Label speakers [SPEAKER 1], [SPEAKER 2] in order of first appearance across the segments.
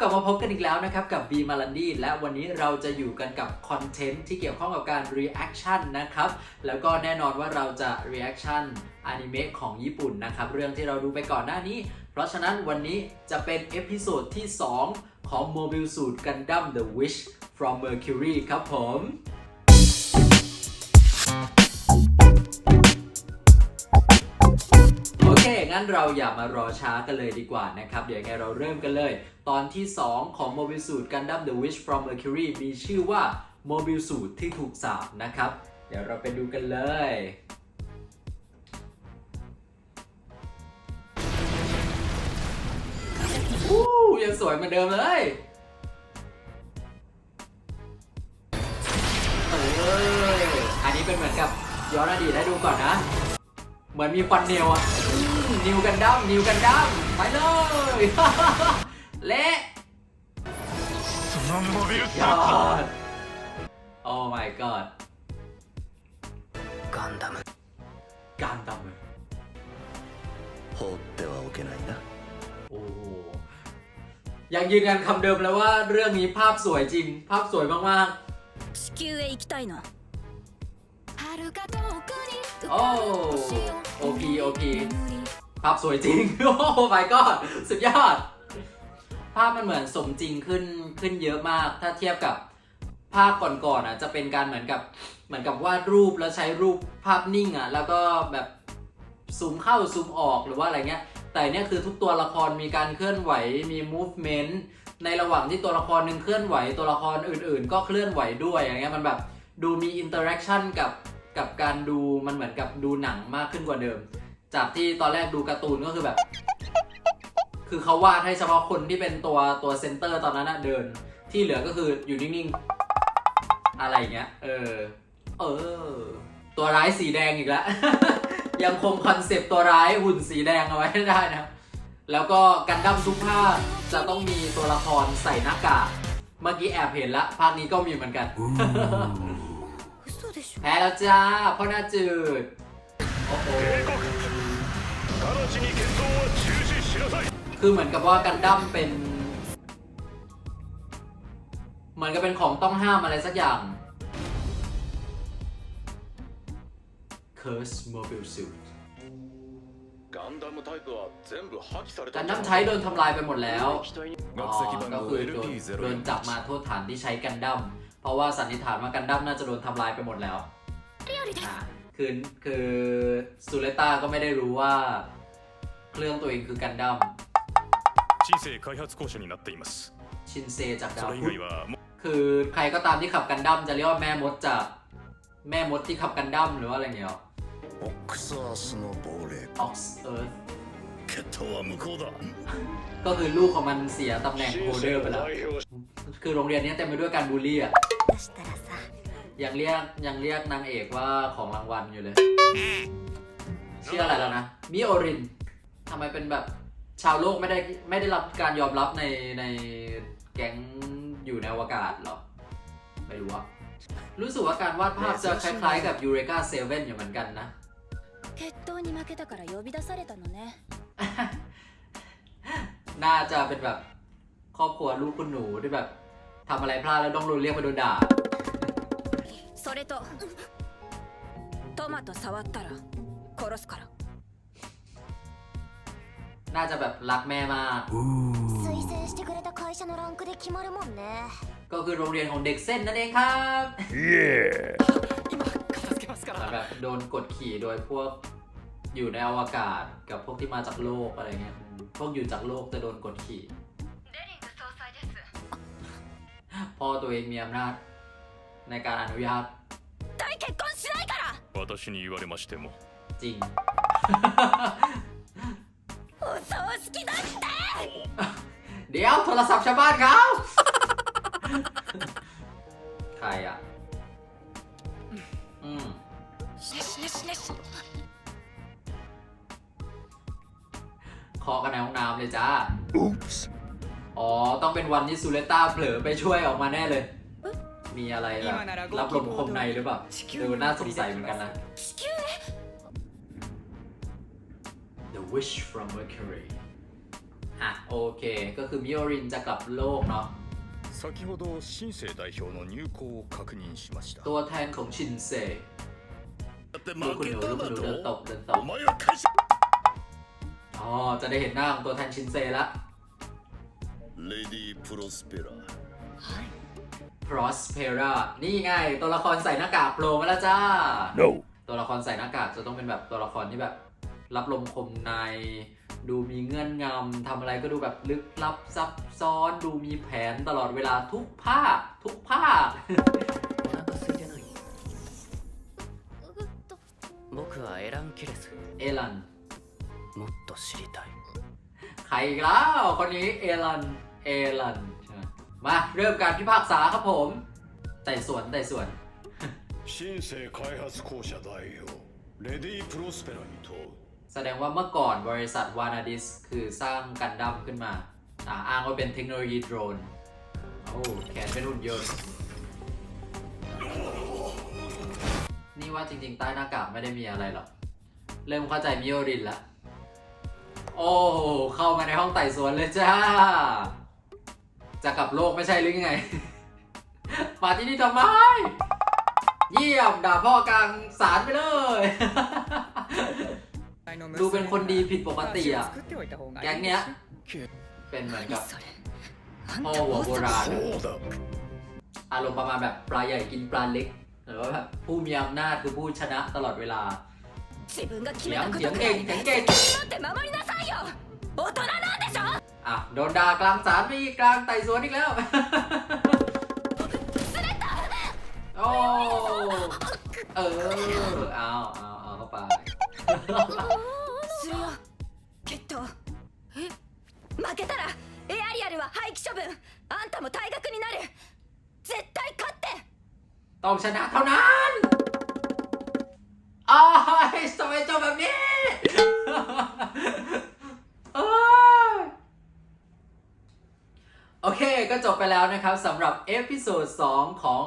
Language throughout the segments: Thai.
[SPEAKER 1] กลับมาพบกันอีกแล้วนะครับกับบีมาลันดี้และวันนี้เราจะอยู่กันกับคอนเทนต์ที่เกี่ยวข้องกับการ reaction นะครับ แล้วก็แน่นอนว่าเราจะ reaction อนิเมะของญี่ปุ่นนะครับ เรื่องที่เราดูไปก่อนหน้านี้ เพราะฉะนั้นวันนี้จะเป็นเอพิโซดที่ 2 ของ Mobile Suit Gundam The Wish from Mercury ครับผม เค งั้นเราอย่ามารอช้ากันเลยดีกว่านะครับ เดี๋ยวยังไงเราเริ่มกันเลย ตอนที่ 2 ของ Mobile Suit Gundam The Wish from Mercury มีชื่อว่า Mobile Suit ที่ถูกสาบนะครับ เดี๋ยวเราไปดูกันเลยวู้ยังสวยเหมือนเดิมเลยเอออันนี้เป็นเหมือนกับย้อนอดีตให้ดูก่อนนะ เหมือนมีควันเนวอะอืม นิวกันดั้มนิวกันดั้มไปเลย เละ
[SPEAKER 2] そのモビルス
[SPEAKER 1] ยอด โอ้ my god
[SPEAKER 3] ガンダム
[SPEAKER 1] การดำเลย
[SPEAKER 3] 放ってはおけないな
[SPEAKER 1] โอ้โหยังยืนยันคำเดิมแล้วว่าเรื่องนี้ภาพสวยจริง ภาพสวยมาก
[SPEAKER 4] 地球へ行きたいの遥か遠くに
[SPEAKER 1] ๆ โอ้ โอพีโอพี ภาพสวยจริง โอ้ my god สุดยอด ภาพมันเหมือนสมจริงขึ้นขึ้นเยอะมาก ถ้าเทียบกับภาพก่อนๆอะ จะเป็นการเหมือนกับเหมือนกับวาดรูปแล้วใช้รูปภาพนิ่งอะ แล้วก็แบบซูมเข้าซูมออกหรือว่าอะไรเงี้ย แต่เนี่ยคือทุกตัวละครมีการเคลื่อนไหวมี movement ในระหว่างที่ตัวละครหนึ่งเคลื่อนไหวตัวละครอื่น ๆ ก็เคลื่อนไหวด้วยอย่างเงี้ยมันแบบดูมี interaction กับกับการดูมันเหมือนกับดูหนังมากขึ้นกว่าเดิม จากที่ตอนแรกดูการ์ตูนก็คือแบบ คือเขาวาดให้เฉพาะคนที่เป็นตัวตัวเซนเตอร์ตอนนั้นนะเดิน ที่เหลือก็คืออยู่นิ่งๆ อะไรเงี้ย เออ เออ ตัวร้ายสีแดงอีกแล้ว ยังคงคอนเซปต์ตัวร้ายหุ่นสีแดงเอาไว้ได้นะ แล้วก็กันดั้มทุกภาคจะต้องมีตัวละครใส่หน้ากาก เมื่อกี้แอบเห็นละภาคนี้ก็มีเหมือนกัน แพ้แล้วจ้าพ่อหน้าจืด โอ้โห คือเหมือนกับว่ากันดั้มเป็นเหมือนกับเป็นของต้องห้ามอะไรสักอย่าง Curse Mobile Suit กันดั้มใช้โดนทำลายไปหมดแล้วก็คือโดนโดนจับมาโทษฐานที่ใช้กันดั้มเพราะว่าสันนิษฐานว่ากันดั้มน่าจะโดนทำลายไปหมดแล้วคือคือซูเลต้าก็ไม่ได้รู้ว่า เครื่องตัวเองคือกันดั้ม
[SPEAKER 2] 人生開発公社になっています
[SPEAKER 1] ชินเซจากดา
[SPEAKER 2] そ
[SPEAKER 1] ว
[SPEAKER 2] れ以
[SPEAKER 1] พุธ
[SPEAKER 2] 外はも
[SPEAKER 1] คือใครก็ตามที่ขับกันดั้มจะเรียกว่าแม่มดจากแม่มดที่ขับกันดั้มหรือว่าอะไรเงี้ย
[SPEAKER 3] オックスアースの亡霊
[SPEAKER 1] ออกเอิร์ธ
[SPEAKER 3] 決闘は無効だ
[SPEAKER 1] ก็คือลูกของมันเสียตำแหน่งโฮลเดอร์ไปแล้ว
[SPEAKER 5] 代表
[SPEAKER 1] คือโรงเรียนนี้เต็มไปด้วยการบูลลี่อ่ะ
[SPEAKER 4] 出したらさ
[SPEAKER 1] ยังเรียกยังเรียกนางเอกว่าของรางวัลอยู่เลย ชื่ออะไรแล้วนะ มิโอริน ทำไมเป็นแบบชาวโลกไม่ได้ไม่ได้รับการยอมรับในในแก๊งอยู่ในอวกาศเหรอ ไม่รู้อะรู้สึกว่าการวาดภาพจะคล้ายๆกับยูเรกาเซเว่นอยู่เหมือนกันนะ
[SPEAKER 4] 決闘に負けたから呼び出されたのね
[SPEAKER 1] น่าจะเป็นแบบครอบครัวลูกคุณหนูที่แบบทำอะไรพลาดแล้วต้องโดนเรียกไปโดนด่า
[SPEAKER 4] それとトマト触ったら殺すから
[SPEAKER 1] น่าจะแบบรักแม่มาก
[SPEAKER 6] 推薦してくれた会社のランクで決まるもんね
[SPEAKER 1] ก็คือโรงเรียนของเด็กเส้นนั่นเองครับ
[SPEAKER 2] イエ
[SPEAKER 1] เหมือนแบบโดนกดขี่โดยพวกอยู่ในอวกาศกับพวกที่มาจากโลกอะไรเงี้ย พวกอยู่จากโลกจะโดนกดขี่
[SPEAKER 4] デリング総裁です
[SPEAKER 1] พ่อตัวเองมีอำนาจในการอนุญาต
[SPEAKER 4] 大結婚しないから
[SPEAKER 2] ー私に言われましても
[SPEAKER 1] จริง
[SPEAKER 4] お 葬式だって
[SPEAKER 1] เดี๋ยวโทรศัพท์ชาวบ้านเขา ใครอ่ะ อืม
[SPEAKER 4] しなしなしなし
[SPEAKER 1] เคาะกันในห้องน้ำเลยจ้า
[SPEAKER 3] Oops
[SPEAKER 1] อ๋อ ต้องเป็นวันที่ซูเลต้าเผลอไปช่วยออกมาแน่เลย มีอะไรแบบรับลมคมในหรือเปล่าดูน่าสงสัยเหมือนกันนะ
[SPEAKER 4] 地球へ
[SPEAKER 1] The Wish from Mercury อ่ะ โอเค ก็คือมิโอรินจะกลับโลกเนาะ
[SPEAKER 2] 先ほど新生代表の入港を確認しました
[SPEAKER 1] ตัวแทนของชินเซ
[SPEAKER 3] だって
[SPEAKER 1] ลูก
[SPEAKER 3] 負
[SPEAKER 1] คุณห
[SPEAKER 3] け
[SPEAKER 1] นู
[SPEAKER 3] た
[SPEAKER 1] ลูกคุณหนูเดินต
[SPEAKER 3] だ
[SPEAKER 1] บ
[SPEAKER 3] と
[SPEAKER 1] เดินต
[SPEAKER 3] お
[SPEAKER 1] บ
[SPEAKER 3] 前は会社
[SPEAKER 1] อ๋อ จะได้เห็นหน้าของตัวแทนชินเซละ
[SPEAKER 3] レディープロスペラ
[SPEAKER 1] Prospera นี่ไง ตัวละครใส่หน้ากากโผล่มาแล้วจ้า
[SPEAKER 2] No
[SPEAKER 1] ตัวละครใส่หน้ากากจะต้องเป็นแบบตัวละครที่แบบ รับลมคมใน ดูมีเงื่อนงำทำอะไรก็ดูแบบลึกลับซับซ้อน ดูมีแผนตลอดเวลาทุกภาค ทุกภาค
[SPEAKER 7] お腹空いてない僕はエラン・キレス
[SPEAKER 1] เอลัน
[SPEAKER 7] もっと知りたい
[SPEAKER 1] ใครอีกแล้วคนนี้เอลัน เอลันใช่ไหมมาเริ่มการพิพากษาครับผมไต่สวนไต่สวน
[SPEAKER 2] 新生開発公社代表レディー・プロスペラに問う
[SPEAKER 1] แสดงว่าเมื่อก่อนบริษัทวานาดิสคือสร้างกันดั้มขึ้นมาอ่าอ้างว่าเป็นเทคโนโลยีโดรนโอ้แขนเป็นหุ่นยนต์นี่ว่าจริง ๆ ใต้หน้ากากไม่ได้มีอะไรหรอก เริ่มเข้าใจมิโอรินละโอ้เข้ามาในห้องไต่สวนเลยจ้า จะกลับโลกไม่ใช่หรือไง มาที่นี่ทำไม เยี่ยมด่าพ่อกลางสารไปเลย ดูเป็นคนดีผิดปกติอะแก๊งเนี้ยเป็นเหมือนกับพ่อหัวโบราณอารมณ์ประมาณแบบปลาใหญ่กินปลาเล็กหรือว่าแบบผู้มีอำนาจคือผู้ชนะตลอดเวลาเสียงเสียงเก่งเก่งเก่งอะโดนด่ากลางศาลไปกลางไต่สวนอีกแล้วโอ้เออเอาเอาเอาเข้าไป
[SPEAKER 4] するよ決闘え負けたらエアリアルは廃棄処分あんたも退学になる絶対勝って
[SPEAKER 1] ต้องชนะเท่านั้นอ้ายทำไมจบแบบนี้ โอ้ยโอเค ก็จบไปแล้วนะครับสำหรับเอพิโซด2ของ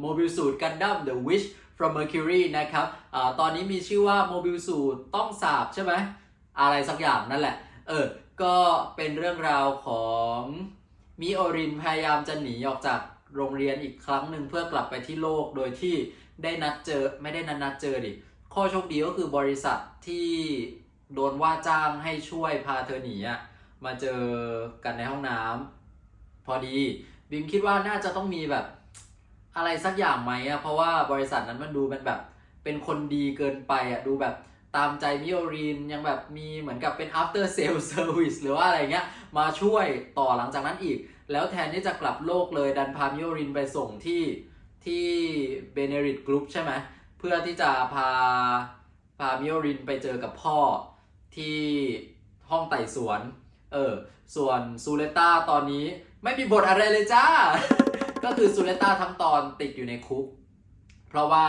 [SPEAKER 1] โมบิลสูตรกันดั้ม The Wish from Mercury นะครับอตอนนี้มีชื่อว่าโมบิลสูตรต้องสาบใช่ไหมอะไรสักอย่างนั่นแหละ เออ ก็เป็นเรื่องราวของมิโอรินพยายามจะหนีออกจากโรงเรียนอีกครั้งหนึ่งเพื่อกลับไปที่โลกโดยที่ได้นัดเจอไม่ได้นัดนัดเจอดิ ข้อโชคดีก็คือบริษัทที่โดนว่าจ้างให้ช่วยพาเธอหนีอะมาเจอกันในห้องน้ำพอดีบิมคิดว่าน่าจะต้องมีแบบ อะไรสักอย่างไหมอะเพราะว่าบริษัทนั้นมันดูเป็นแบบเป็นคนดีเกินไปอะดูแบบตามใจมิโอรินยังแบบมีเหมือนกับเป็น after sale service หรือว่าอะไรเงี้ยมาช่วยต่อหลังจากนั้นอีก แล้วแทนที่จะกลับโลกเลยดันพามิโอรินไปส่งที่ที่เบเนริตกรุ๊ปใช่ไหมเพื่อที่จะพาพามิโอรินไปเจอกับพ่อที่ห้องไต่สวน เออ ส่วนซูเลต้าตอนนี้ไม่มีบทอะไรเลยจ้า ก็คือซูเลต้าทั้งตอนติดอยู่ในคุก เพราะว่า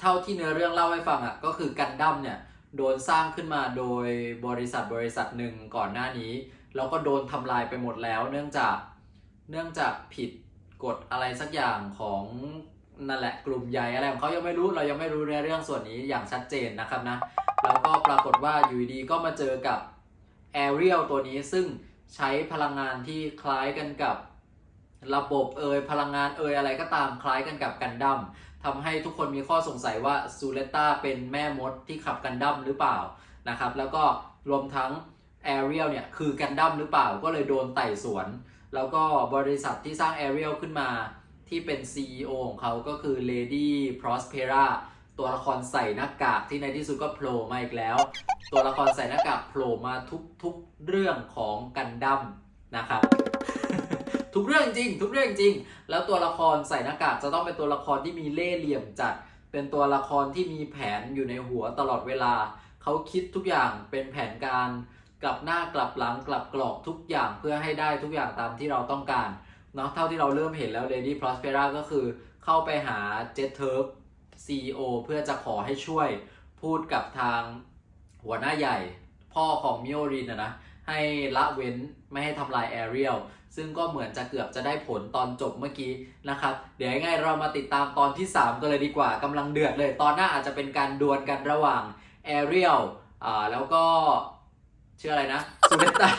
[SPEAKER 1] เท่าที่เนื้อเรื่องเล่าให้ฟังอะก็คือกันดั้มเนี่ยโดนสร้างขึ้นมาโดยบริษัทบริษัทหนึ่งก่อนหน้านี้ แล้วก็โดนทำลายไปหมดแล้ว เนื่องจากเนื่องจากผิดกฎอะไรสักอย่างของนั่นแหละกลุ่มใหญ่อะไรของเขายังไม่รู้เรายังไม่รู้ในเรื่องส่วนนี้อย่างชัดเจนนะครับนะแล้วก็ปรากฏว่าอยู่ดีก็มาเจอกับแอเรียลตัวนี้ซึ่งใช้พลังงานที่คล้ายกันกับ ระบบเอยพลังงานเอยอะไรก็ตามคล้ายกันกับกันดั้มทำให้ทุกคนมีข้อสงสัยว่าซูเลต้าเป็นแม่มดที่ขับกันดั้มหรือเปล่านะครับ แล้วก็รวมทั้งแอเรียลเนี่ยคือกันดั้มหรือเปล่าก็เลยโดนไต่สวน แล้วก็บริษัทที่สร้างแอเรียลขึ้นมาที่เป็น CEO ของเขาก็คือ Lady Prospera ตัวละครใส่หน้ากากที่ในที่สุดก็โผล่มาอีกแล้ว ตัวละครใส่หน้ากากโผล่มาทุกทุกเรื่องของกันดั้มนะครับ ทุกเรื่องจริง ทุกเรื่องจริง แล้วตัวละครใส่หน้ากากจะต้องเป็นตัวละครที่มีเล่ห์เหลี่ยมจัด เป็นตัวละครที่มีแผนอยู่ในหัวตลอดเวลา เขาคิดทุกอย่างเป็นแผนการกลับหน้ากลับหลังกลับกรอกทุกอย่างเพื่อให้ได้ทุกอย่างตามที่เราต้องการเนาะเท่าที่เราเริ่มเห็นแล้ว Lady Prospera ก็คือเข้าไปหา Jet Turk CEO เพื่อจะขอให้ช่วยพูดกับทางหัวหน้าใหญ่ พ่อของมิโอรินนะนะ ให้ละเว้นไม่ให้ทำลายแอเรียลซึ่งก็เหมือนจะเกือบจะได้ผลตอนจบเมื่อกี้นะครับ เดี๋ยวยังไงเรามาติดตามตอนที่ 3 กันเลยดีกว่ากำลังเดือดเลย ตอนหน้าอาจจะเป็นการดวลกันระหว่างแอเรียลอ่าแล้วก็ชื่ออะไรนะซูเลตา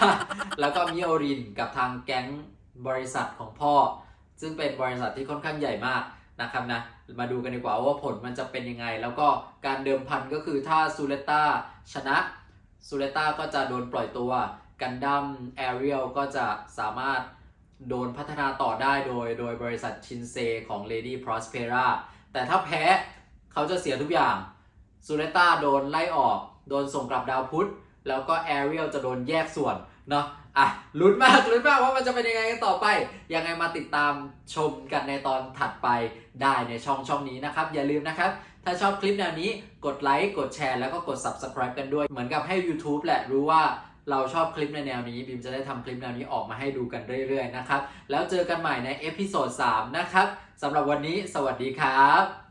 [SPEAKER 1] แล้วก็มิโอรินกับทางแก๊งบริษัทของพ่อ ซึ่งเป็นบริษัทที่ค่อนข้างใหญ่มากนะครับนะ มาดูกันดีกว่าว่าผลมันจะเป็นยังไง แล้วก็การเดิมพันก็คือถ้าซูเลตาชนะ ซูเลต้าก็จะโดนปล่อยตัว กันดั้มแอเรียลก็จะสามารถโดนพัฒนาต่อได้โดย โดยบริษัทชินเซของ Lady Prospera แต่ถ้าแพ้เขาจะเสียทุกอย่างซูเลต้าโดนไล่ออก โดนส่งกลับดาวพุธ แล้วก็แอเรียลจะโดนแยกส่วนเนาะอะลุ้นมากลุ้นมากว่ามันจะเป็นยังไงกันต่อไป ยังไงมาติดตามชมกันในตอนถัดไปได้ในช่องช่องนี้นะครับ อย่าลืมนะครับ ถ้าชอบคลิปแนวนี้กดไลค์กดแชร์แล้วก็กด subscribe กันด้วย เหมือนกับให้ YouTube แหละรู้ว่าเราชอบคลิปในแนวนี้บิมจะได้ทำคลิปแนวนี้ออกมาให้ดูกันเรื่อยๆนะครับ แล้วเจอกันใหม่ในเอพิโซด3นะครับสำหรับวันนี้สวัสดีครับ